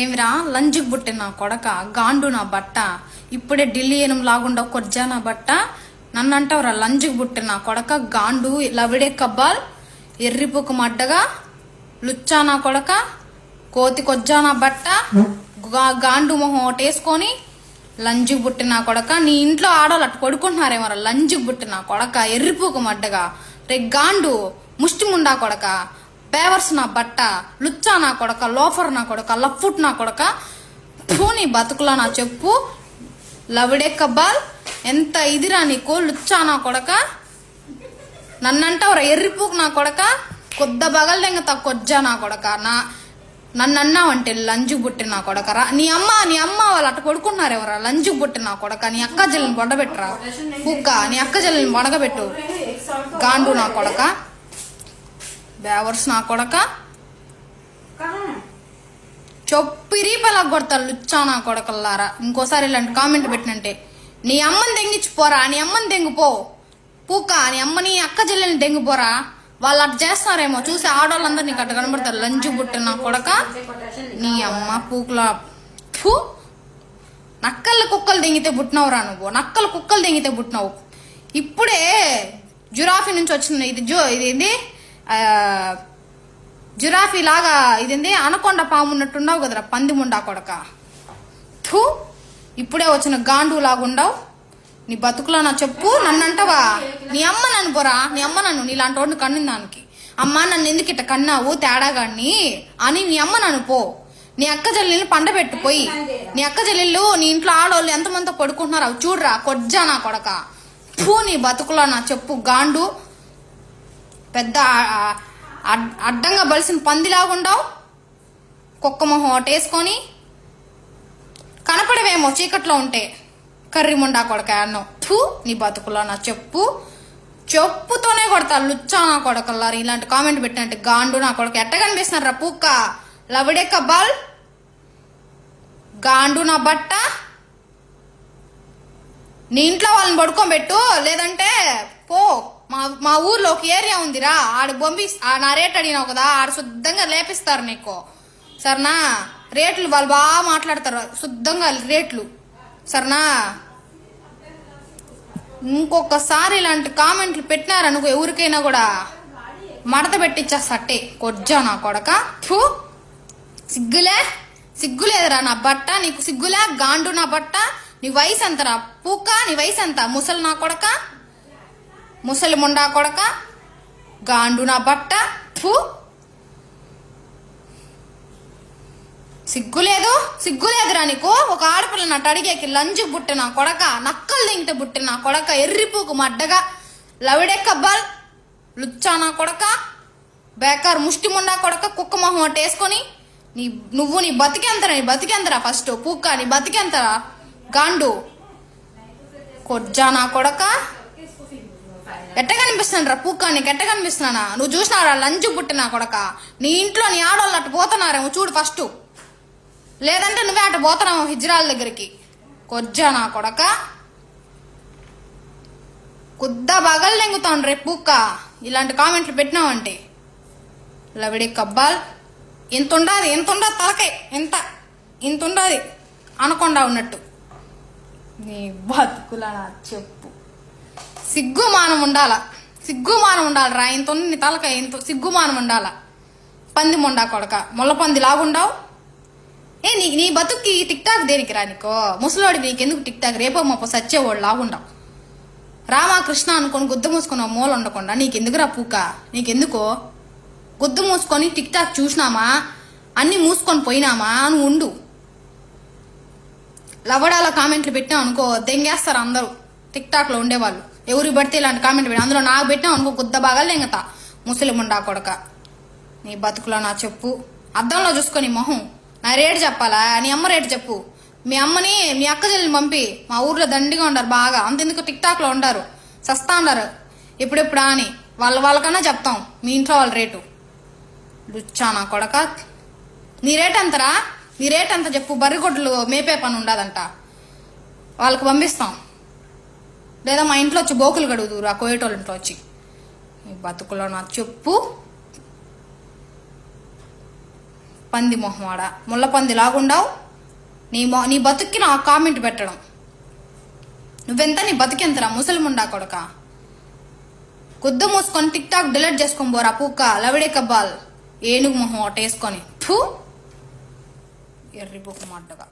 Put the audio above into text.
ఏమిరా? లంజుకు పుట్టిన నా కొడక గాండు నా బట్ట ఇప్పుడే ఢిల్లీ ఏనం లాగుండా కొర్జా నా బట్ట. నన్ను అంటావురా లంజుకు పుట్టిన నా కొడక గాండు లవిడే కబ్బాల్ ఎర్రిపుకు మడ్డగా లుచ్చా నా కొడక కోతి కొజ్జా నా బట్ట గాండు మొహం ఒకటేసుకొని లంజుకు పుట్టిన నా కొడక. నీ ఇంట్లో ఆడవాళ్ళు అట్టు పడుకుంటున్నారేమో లంజుకు పుట్టిన నా కొడక ఎర్రిపుకు మడ్డగా. రే గాండు ముష్టి ముండా కొడక. పేవర్స్ నా బట్ట లుచ్చా నా కొడక లోఫర్ నా కొడక లఫ్ఫుట్ నా కొడక నీ బతుకులా నా చెప్పు. లవిడే కబ్బాల్ ఎంత ఇదిరా నీకు లుచ్చా నా కొడక? నన్నంటావురా ఎర్రిపూకు నా కొడక? కొద్ద బగల్దెంగ కొజ్జా నా కొడక నా నన్ను అన్నావంటే లంజు బుట్టి నా కొడకరా? నీ అమ్మ నీ అమ్మ వాళ్ళు అట్ట కొడుకున్నారు ఎవరా లంజు బుట్టి నా కొడక నీ అక్క జల్లిని బొడబెట్టరా కుక్క నీ అక్క జల్లిని బొడగబెట్టు గాండు నా కొడక. బేవర్స్ నా కొడక. చొప్పిరి పలా కొడతారు లుచ్చా నా కొడకల్లారా. ఇంకోసారి ఇలాంటి కామెంట్ పెట్టినంటే నీ అమ్మని దెంగిచ్చిపోరా నీ అమ్మని దెంగిపో. పూక నీ అమ్మని అక్క చెల్లెని దెంగిపోరా. వాళ్ళు అట్ట చేస్తారేమో చూసి ఆడవాళ్ళందరూ నీకు అట్ట కనబడతారు. లంచు పుట్టిన నా కొడక నీ అమ్మ పూకులా. నక్కల కుక్కలు దెంగితే పుట్టినవురా నువ్వు. నక్కల కుక్కలు దెంగితే పుట్టినావు. ఇప్పుడే జురాఫీ నుంచి వచ్చిన ఇది జో ఇది ఏంది? జురాఫీ లాగా ఇదేంది? అనకొండ పాము ఉన్నట్టున్నావు కదరా పంది ముండా కొడక. థూ ఇప్పుడే వచ్చిన గాండు లాగుండవు నీ బతుకులో నా చెప్పు నన్ను అంటావా నీ అమ్మ నన్ను పోరా నీ అమ్మ నన్ను నీలాంటి వాడిని కన్నింది దానికి అమ్మ నన్ను ఎందుకు ఇట్ట కన్నావు తేడాగాడిని అని నీ అమ్మ నన్ను పో. నీ అక్క చెల్లెల్ని పండ నీ అక్క చెల్లెళ్ళు నీ ఇంట్లో ఆడవాళ్ళు ఎంతమంది పడుకుంటున్నారు అవి చూడరా కొజ్జా నా కొడక. పూ నీ బతుకులో నా చెప్పు గాండు. పెద్ద అడ్- అడ్డంగా బలిసిన పందిలాగుండవు. కుక్క మొహం ఒకటేసుకొని కనపడవేమో చీకట్లో ఉంటే. కర్రీ ముండా కొడక అన్నం. థూ నీ బతుకులో నా చెప్పు. చెప్పుతోనే కొడతా లుచ్చా నా కొడకల్లారు ఇలాంటి కామెంట్ పెట్టినట్టు గాండు నా కొడక ఎట్ట కనిపిస్తున్నారు రా పూక్క? లవిడే కబ్బాల్ గాండు నా బట్ట? నీ ఇంట్లో వాళ్ళని పడుకోబెట్టు లేదంటే పో. మా మా ఊర్లో ఒక ఏరియా ఉందిరా. ఆడ బొంబి ఆ నా రేట్ అడిగినావు కదా ఆడ శుద్ధంగా లేపిస్తారు నీకు. సరేనా? రేట్లు వాళ్ళు బాగా మాట్లాడతారు. శుద్ధంగా రేట్లు. సరేనా? ఇంకొకసారి ఇలాంటి కామెంట్లు పెట్టినారనుకో ఎవరికైనా కూడా? మడత పెట్టిచ్చేస్తట్టే కొజ్జా నా కొడక. థూ! సిగ్గులే? సిగ్గులేదురా నా బట్ట. నీకు సిగ్గులే? గాండు నా బట్ట. నీ వయసు ఎంతరా? పూక? నీ వయసు ఎంత? ముసలి నా కొడక? ముసలి ముండా కొడక గాండు నా బట్ట ఫు. సిగ్గులేదు సిగ్గులేదురా నీకు. ఒక ఆడపిల్ల నట్టు అడిగేకి లంజు బుట్టిన కొడక నక్కలు దింగిట బుట్టిన కొడక ఎర్రిపూకు మడ్డగా లవిడెక్కబ్బాల్ లుచ్చానా లుచ్చా నా కొడక బేకార్ ముష్టి ముండా కొడక కుక్క మొహం అట్టు వేసుకొని నీ నువ్వు నీ బతికెంతరా నీ బతికెంతరా ఫస్ట్? పూక్క నీ బతికెంతరా? గాండు. కొజ్జా నా కొడక ఎట్ట కనిపిస్తున్నాను రా పూక్క నీకు ఎట్ట కనిపిస్తున్నానా? నువ్వు చూసినారా లంచు పుట్టిన కొడక. నీ ఇంట్లో నీ ఆడవాళ్ళు అటు పోతున్నారేమో చూడు ఫస్ట్. లేదంటే నువ్వే అటు పోతున్నావు హిజ్రాల దగ్గరికి. కొజ్జా నా కొడక. కుద్ద బగలు లెంగుతాను రే పూక్క ఇలాంటి కామెంట్లు పెట్టినావంటే. లవిడి కబ్బాల్. ఇంత ఉండాది ఎంత ఉండదు తలకే ఎంత ఇంత ఉండాది. అనకుండా ఉన్నట్టు. నీ బతుకులా చెప్పు. సిగ్గుమానం ఉండాల? సిగ్గుమానం ఉండాలి రా ఇంత నీ తలక ఇంత సిగ్గుమానం ఉండాల? పంది ముండా కొడక. ముళ్ళ పంది లాగుండావు? ఏ నీ నీ బతుక్కి టిక్ టాక్ దేనికి రా నీకో? ముసలోడి నీకెందుకు టిక్ టాక్? రేపో మాపో సచ్చేవాడు లాగుండావు. రామకృష్ణ అనుకొని గుద్ద మూసుకున్న మూల ఉండకుండా నీకు ఎందుకురా పూక? నీకెందుకో? గుద్ద మూసుకొని టిక్ టాక్ చూసినామా? అన్ని మూసుకొని పోయినామా? నువ్వు ఉండు. లవడాల కామెంట్లు పెట్టాం అనుకో దెంగేస్తారు అందరూ. టిక్ టాక్లో ఉండేవాళ్ళు. ఎవరు పడితే ఇలాంటి కామెంట్ పెట్టి. అందులో నాకు పెట్టినా అనుకో గుద్ద బాగా లెంగతా ముసలిముండా కొడక. నీ బతుకులో నా చెప్పు. అద్దంలో చూసుకొని మొహం. నా రేటు చెప్పాలా? నీ అమ్మ రేటు చెప్పు. మీ అమ్మని మీ అక్క చెల్లిని పంపి. మా ఊర్లో దండిగా ఉండారు బాగా. అంతెందుకు టిక్ టాక్లో ఉండారు. సస్తా ఉండరు. ఎప్పుడెప్పుడా అని వాళ్ళ వాళ్ళకన్నా చెప్తాం. మీ ఇంట్లో వాళ్ళ రేటు. లుచ్చా నా కొడక. నీ రేట్ ఎంతరా? నీ రేట్ ఎంత చెప్పు. బర్రిగొడ్లు మేపే పని ఉండదంట. వాళ్ళకి పంపిస్తాం. లేదా మా ఇంట్లో వచ్చి బోకులు గడుగుదురు ఆ కోయేటోళ్ళ ఇంట్లో వచ్చి బతుకులో నా చెప్పు. పంది మొహమాడ ముళ్ళ పంది లాగుండావు. నీ మొ నీ బతుక్కి నా కామెంట్ పెట్టడం. నువ్వెంత నీ బతికెంతరా ముసలిముండా కొడక? గుద్దు మూసుకొని టిక్ టాక్ డిలీట్ చేసుకొని పోరా పూక్క లవిడే కబ్బాల్ ఏనుగు మొహం ఒకటి వేసుకొని. ఫూ! ఎర్రి బుక్ మాటగా